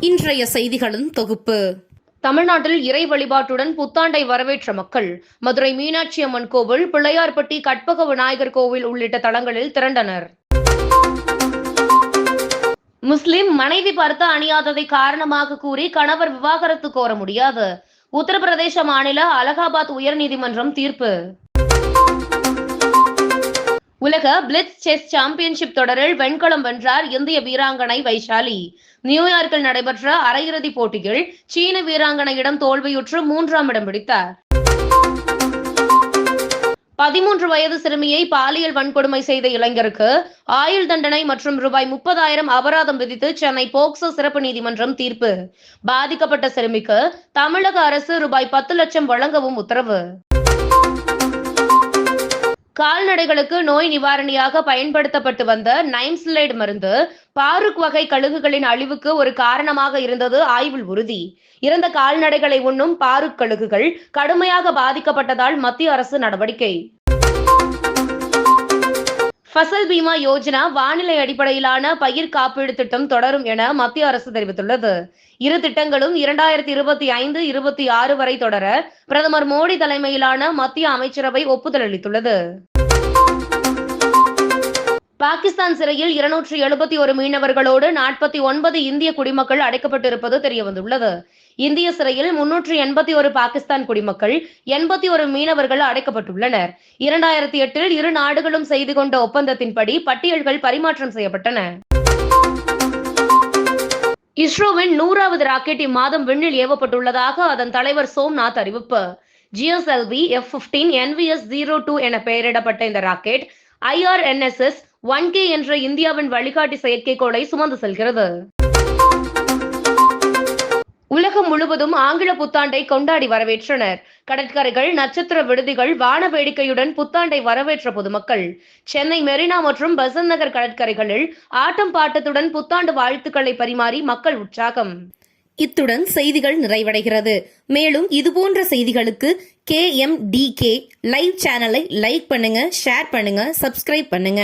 இன்றைய செய்திகளின் தொகுப்பு. தமிழ்நாட்டில் இறை வழிபாட்டுடன் புத்தாண்டை வரவேற்ற மக்கள் மதுரை மீனாட்சி அம்மன் கோவில் பிள்ளையார்பட்டி கற்பக விநாயகர் கோவில் உள்ளிட்ட தளங்களில் திரண்டனர். முஸ்லிம் மனைவி பார்த்து அணியாததை காரணமாக கூறி கணவர் விவாகரத்து கோர முடியாது. உத்தரப்பிரதேச மாநில அலகாபாத் உயர்நீதிமன்றம் தீர்ப்பு. உலக பிளிட்ஸ் செஸ் சாம்பியன்ஷிப் தொடரில் வெண்கலம் வென்றார் இந்திய வீராங்கனை வைஷாலி. நியூயார்க்கில் நடைபெற்ற அரையிறுதிப் போட்டியில் சீன வீராங்கனையிடம் தோல்வியுற்று மூன்றாம் இடம் பிடித்தார். பதிமூன்று வயது சிறுமியை பாலியல் வன்கொடுமை செய்த இளைஞருக்கு ஆயுள் தண்டனை மற்றும் ரூபாய் முப்பதாயிரம் அபராதம் விதித்து சென்னை போக்சோ சிறப்பு நீதிமன்றம் தீர்ப்பு. பாதிக்கப்பட்ட சிறுமிக்கு தமிழக அரசு ரூபாய் பத்து லட்சம் வழங்கவும் உத்தரவு. கால்நடைகளுக்கு நோய் நிவாரணியாக பயன்படுத்தப்பட்டு வந்த நைம்ஸ்லைடு மருந்து பாருக் வகை கழுகுகளின் அழிவுக்கு ஒரு காரணமாக இருந்தது ஆய்வில் உறுதி. இறந்த கால்நடைகளை உண்ணும் பாருக் கழுகுகள் கடுமையாக பாதிக்கப்பட்டதால் மத்திய அரசு நடவடிக்கை. ஃபசல் பீமா யோஜனா வானிலை அடிப்படையிலான பயிர் காப்பீடு திட்டம் தொடரும் என மத்திய அரசு தெரிவித்துள்ளது. இரு திட்டங்களும் இரண்டாயிரத்தி இருபத்தி ஐந்து இருபத்தி ஆறு வரை தொடர பிரதமர் மோடி தலைமையிலான மத்திய அமைச்சரவை ஒப்புதல் அளித்துள்ளது. பாகிஸ்தான் சிறையில் இருநூற்றி எழுபத்தி ஒரு மீனவர்களோடு நாற்பத்தி ஒன்பது இந்திய குடிமக்கள் அடைக்கப்பட்டிருப்பது தெரியவந்துள்ளது. இந்திய சிறையில் முன்னூற்றி எண்பத்தி ஒரு பாகிஸ்தான் குடிமக்கள் எண்பத்தி ஒரு மீனவர்கள் அடைக்கப்பட்டுள்ளனர். இரண்டாயிரத்தி எட்டில் இரு நாடுகளும் செய்து கொண்ட ஒப்பந்தத்தின்படி பட்டியல்கள் பரிமாற்றம் செய்யப்பட்டன. இஸ்ரோவின் நூறாவது ராக்கெட் இம்மாதம் விண்ணில் ஏவப்பட்டுள்ளதாக அதன் தலைவர் சோம்நாத் அறிவிப்பு. GSLV F fifteen NVS zero two என பெயரிடப்பட்ட இந்த ராக்கெட் ஐஆர்என்எஸ்எஸ் ஒன் கே என்ற இந்தியாவின் வழிகாட்டி செயற்கைக்கோளை சுமந்து செல்கிறது. உலகம் முழுவதும் ஆங்கில புத்தாண்டை கொண்டாடி வரவேற்றனர். கடற்கரைகள் நட்சத்திர விடுதிகள் வான வேடிக்கையுடன் புத்தாண்டை வரவேற்ற பொதுமக்கள். சென்னை மெரினா மற்றும் பெசன்ட் நகர் கடற்கரைகளில் ஆட்டம் பாட்டத்துடன் புத்தாண்டு வாழ்த்துக்களை பரிமாறி மக்கள் உற்சாகம். இத்துடன் செய்திகள் நிறைவடைகிறது. மேலும் இதுபோன்ற செய்திகளுக்கு K M D K live சேனலை லைக் பண்ணுங்க ஷேர் பண்ணுங்க சப்ஸ்கிரைப் பண்ணுங்க.